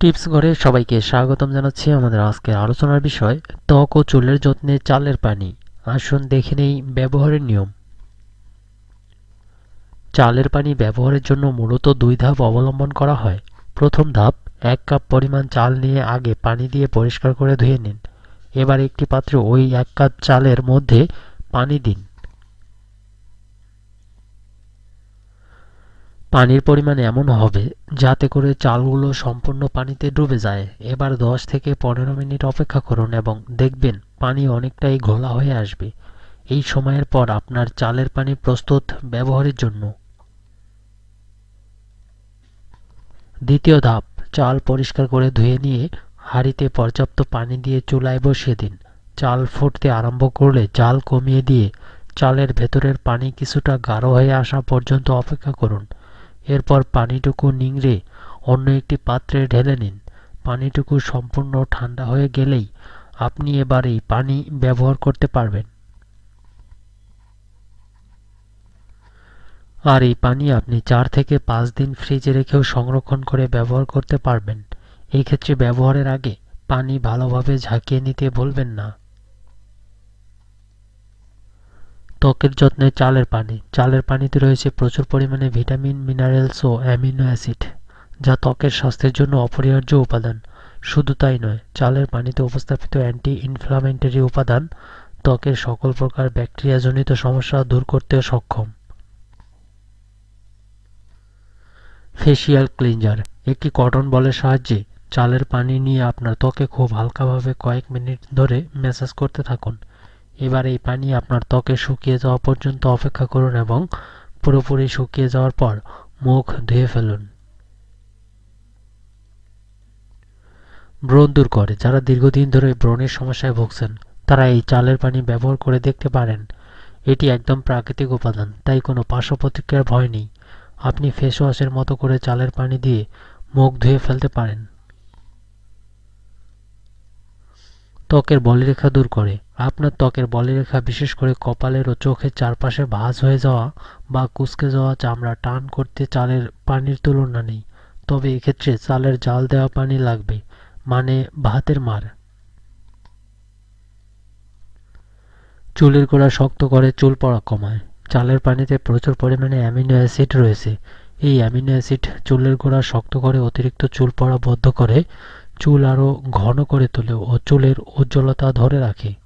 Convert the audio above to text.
Tips ঘরে সবাইকে স্বাগতম জানাচ্ছি আমাদের আজকের আলোচনার বিষয়, ত্বক ও চুলের যত্নে চালের পানি। আসুন দেখে নেই ব্যবহারের নিয়ম। চালের পানি ব্যবহারের জন্য মূলত দুই ধাপ অবলম্বন করা হয়। প্রথম ধাপ, এক কাপ পরিমাণ চাল নিয়ে আগে পানি দিয়ে পরিষ্কার করে ধুয়ে নিন। এবার একটি পাত্রে ওই এক কাপ চালের মধ্যে পানি দিন। পানির পরিমাণ এমন হবে যাতে করে চালগুলো সম্পূর্ণ পানিতে ডুবে যায়। এবার 10 থেকে পনেরো মিনিট অপেক্ষা করুন এবং দেখবেন পানি অনেকটাই ঘোলা হয়ে আসবে। এই সময়ের পর আপনার চালের পানি প্রস্তুত ব্যবহারের জন্য। দ্বিতীয় ধাপ, চাল পরিষ্কার করে ধুয়ে নিয়ে হাঁড়িতে পর্যাপ্ত পানি দিয়ে চুলায় বসিয়ে দিন। চাল ফুটতে আরম্ভ করলে চাল কমিয়ে দিয়ে চালের ভেতরের পানি কিছুটা গাঢ় হয়ে আসা পর্যন্ত অপেক্ষা করুন। এরপর পানিটুকু নিংড়ে অন্য একটি পাত্রে ঢেলে নিন। পানিটুকু সম্পূর্ণ ঠান্ডা হয়ে গেলেই আপনি এবার এই পানি ব্যবহার করতে পারবেন। আর এই পানি আপনি চার থেকে পাঁচ দিন ফ্রিজে রেখেও সংরক্ষণ করে ব্যবহার করতে পারবেন। এই ক্ষেত্রে ব্যবহারের আগে পানি ভালোভাবে ঝাঁকিয়ে নিতে ভুলবেন না। ত্বকের যত্নে চালের পানি। চালের পানিতে রয়েছে প্রচুর পরিমাণে ভিটামিন, মিনারেলস ও অ্যামিনো অ্যাসিড, যা ত্বকের স্বাস্থ্যের জন্য অপরিহার্য উপাদান। শুধু তাই নয়, চালের পানিতে উপস্থাপিত অ্যান্টি ইনফ্লামেটরি উপাদান ত্বকের সকল প্রকার ব্যাকটেরিয়াজনিত সমস্যা দূর করতেও সক্ষম। ফেসিয়াল ক্লিনজার, একটি কটন বলের সাহায্যে চালের পানি নিয়ে আপনার ত্বকে খুব হালকাভাবে কয়েক মিনিট ধরে ম্যাসাজ করতে থাকুন। এবার এই পানি আপনার ত্বকে শুকিয়ে যাওয়া পর্যন্ত অপেক্ষা করুন এবং পুরোপুরি শুকিয়ে যাওয়ার পর মুখ ধুয়ে ফেলুন। ব্রণ দূর করে। যারা দীর্ঘদিন ধরে ব্রণের সমস্যায় ভুগছেন, তারা এই চালের পানি ব্যবহার করে দেখতে পারেন। এটি একদম প্রাকৃতিক উপাদান, তাই কোনো পার্শ্ব প্রতিক্রিয়ার ভয় নেই। আপনি ফেস ওয়াশের মতো করে চালের পানি দিয়ে মুখ ধুয়ে ফেলতে পারেন। ত্বকের বলিরেখা দূর করে। আপনার ত্বকের বলিরেখা বিশেষ করে কপালের ও চোখের চারপাশে ভাঁজ হয়ে যাওয়া বা কুচকে যাওয়া চামড়া টান করতে চালের পানির তুলনা নেই। তবে এক্ষেত্রে চালের জাল দেওয়া পানি লাগবে মানে ভাতের মার। চুলের গোড়া শক্ত করে চুল পড়া কমায়। চালের পানিতে প্রচুর পরিমাণে অ্যামিনো অ্যাসিড রয়েছে। এই অ্যামিনো অ্যাসিড চুলের গোড়া শক্ত করে অতিরিক্ত চুল পড়া বদ্ধ করে, চুল আরও ঘন করে তোলে ও চুলের উজ্জ্বলতা ধরে রাখে।